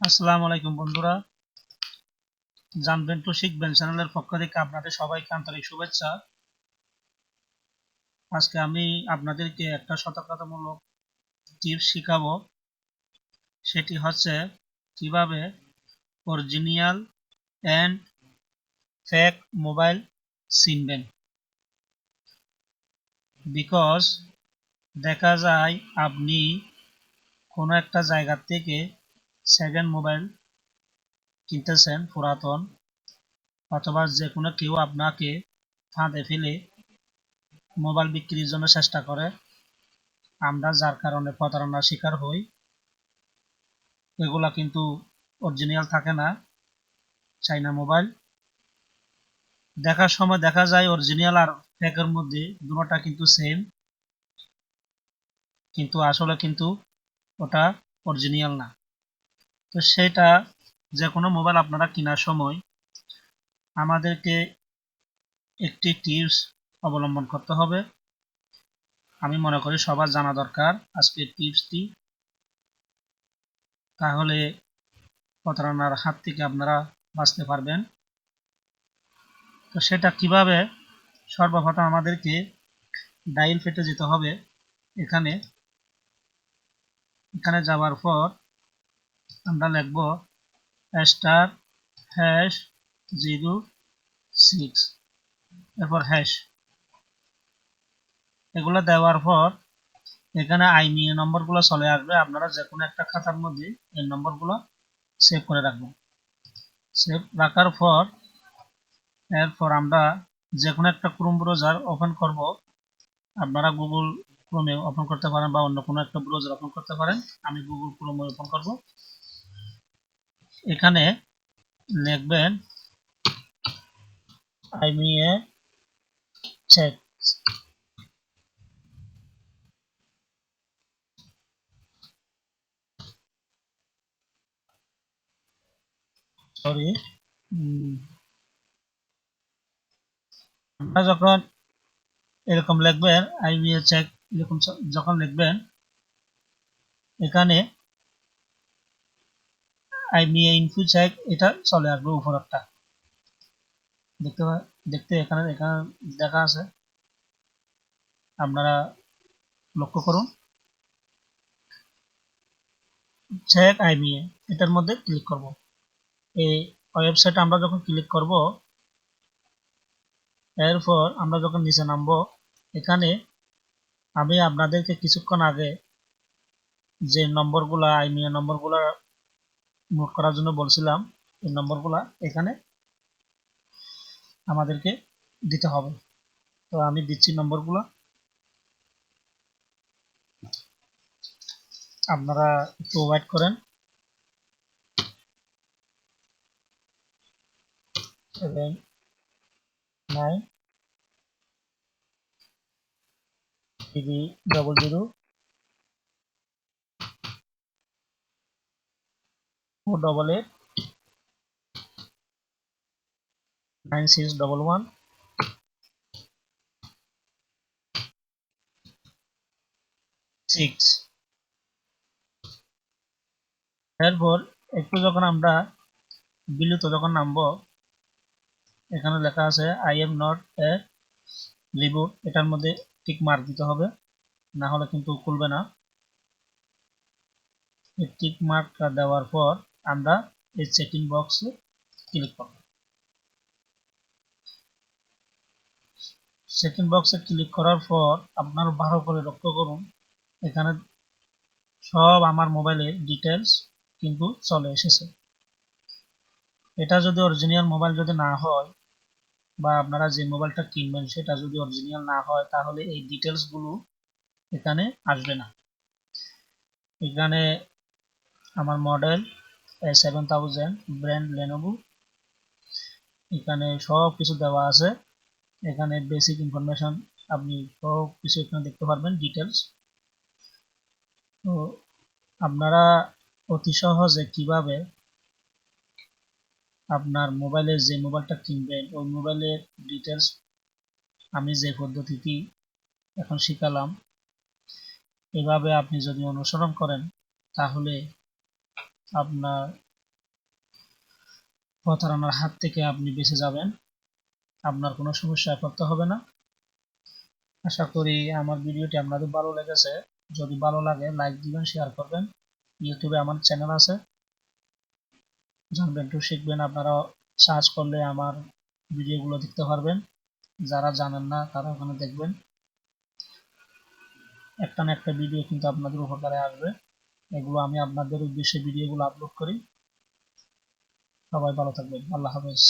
আসসালামু আলাইকুম বন্ধুরা। জানবেন তো, শিখবেন চ্যানেলের পক্ষ থেকে আপনাদের সবাইকে আন্তরিক শুভেচ্ছা। আজকে আমি আপনাদেরকে একটা সতর্কতামূলক টিপস শিখাবো। সেটি হচ্ছে কীভাবে অরিজিনাল অ্যান্ড ফেক মোবাইল চিনবেন। বিকজ দেখা যায় আপনি কোনো একটা জায়গা থেকে সেকেন্ড মোবাইল কিনতেছেন, পুরাতন, অথবা যে কোনো কেউ আপনাকে ফাঁদে ফেলে মোবাইল বিক্রির জন্য চেষ্টা করে, আমরা যার কারণে প্রতারণার শিকার হই। এগুলা কিন্তু অরিজিনাল থাকে না চাইনা মোবাইল দেখার সময় দেখা যায় অরিজিনাল আর ফেকের মধ্যে দুটোটা কিন্তু সেম কিন্তু আসলে কিন্তু ওটা অরিজিনাল না। তো সেটা যে কোনো মোবাইল আপনারা কেনার সময় আমাদেরকে একটি টিপস অবলম্বন করতে হবে। আমি মনে করি সবার জানা দরকার আজকের টিপসটি তাহলে প্রতারণার হাত থেকে আপনারা বাঁচতে পারবেন। তো সেটা কীভাবে সর্বপ্রথম আমাদেরকে ডাইল ফেটে যেতে হবে এখানে। এখানে যাওয়ার পর আমরা লিখব স্টার হ্যাশ জিরো সিক্স, এরপর হ্যাশ। এগুলো দেওয়ার পর এখানে আইমিএ নম্বরগুলো চলে আসবে। আপনারা যে কোনো একটা খাতার মধ্যে এই নম্বরগুলো সেভ করে রাখবেন। সেভ রাখার পর এরপর আমরা যে কোনো একটা ক্রোম ব্রাউজার ওপেন করব। আপনারা গুগল ক্রোমে ওপেন করতে পারেন বা অন্য কোনো একটা ব্রাউজার ওপেন করতে পারেন। আমি গুগল ক্রোমে ওপেন করব। এখানে লিখবেন আইমিএ চেক সরি আপনারা যখন এরকম লিখবেন আইবিএ চেক এরকম যখন লিখবেন এখানে ইনফু চেক এটা চলে আসবে উপরটা দেখতে দেখতে এখানে এখানে দেখা আছে। আপনারা লক্ষ্য করুন। চেক আইবিএ এটার মধ্যে ক্লিক করব। এই ওয়েবসাইট আমরা যখন ক্লিক করব, এরপর আমরা যখন নিচে নামবো, এখানে আমি আপনাদেরকে কিছুক্ষণ আগে যে নম্বরগুলা আইমিয়া নম্বরগুলা নোট করার জন্য বলছিলাম, এই নম্বরগুলা এখানে আমাদেরকে দিতে হবে। তো আমি দিচ্ছি নম্বরগুলো। আপনারা একটু ওয়েট করেন। Seven nine three double zero four double eight nine six double one six এরপর একটু যখন আমরা বিলুত যখন নামবো, এখানে লেখা আছে I am not a robot এটার মধ্যে টিক মার্ক দিতে হবে। না হলে কিন্তু খুলবে না। এই টিক মার্কটা দেওয়ার পর আমরা এই চেকিং বক্সে ক্লিক করব। চেকিং বক্সে ক্লিক করার পর আপনার ভালো করে লক্ষ্য করুন, এখানে সব আমার মোবাইলের ডিটেলস কিন্তু চলে এসেছে। এটা যদি অরিজিনাল মোবাইল যদি না হয় বা আপনারা যে মোবাইলটা কিনবেন সেটা যদি অরিজিনাল না হয়, তাহলে এই ডিটেলসগুলো এখানে আসবে না। এখানে আমার model seven thousand brand Lenovo এখানে সব কিছু দেওয়া আছে। এখানে বেসিক ইনফরমেশন আপনি সব কিছু এখানে দেখতে পারবেন ডিটেলস তো আপনারা অতি সহজে কীভাবে আপনার মোবাইলের যে মোবাইলটা কিনবেন, ওই মোবাইলের ডিটেলস আমি যে পদ্ধতিটি এখন শিখালাম, এভাবে আপনি যদি অনুসরণ করেন, তাহলে আপনার প্রতারণার হাত থেকে আপনি বেঁচে যাবেন, আপনার কোনো সমস্যায় পড়তে হবে না। আশা করি আমার ভিডিওটি আপনাদের ভালো লেগেছে। যদি ভালো লাগে লাইক দিবেন শেয়ার করবেন। ইউটিউবে আমার চ্যানেল আছে। জানবেন একটু শিখবেন, আপনারা সার্চ করলে আমার ভিডিওগুলো দেখতে পারবেন। যারা জানেন না, তারা ওখানে দেখবেন। একটা না একটা ভিডিও কিন্তু আপনাদের উপকারে আসবে। এগুলো আমি আপনাদের উদ্দেশ্যে ভিডিওগুলো আপলোড করি। সবাই ভালো থাকবেন। আল্লাহ হাফেজ।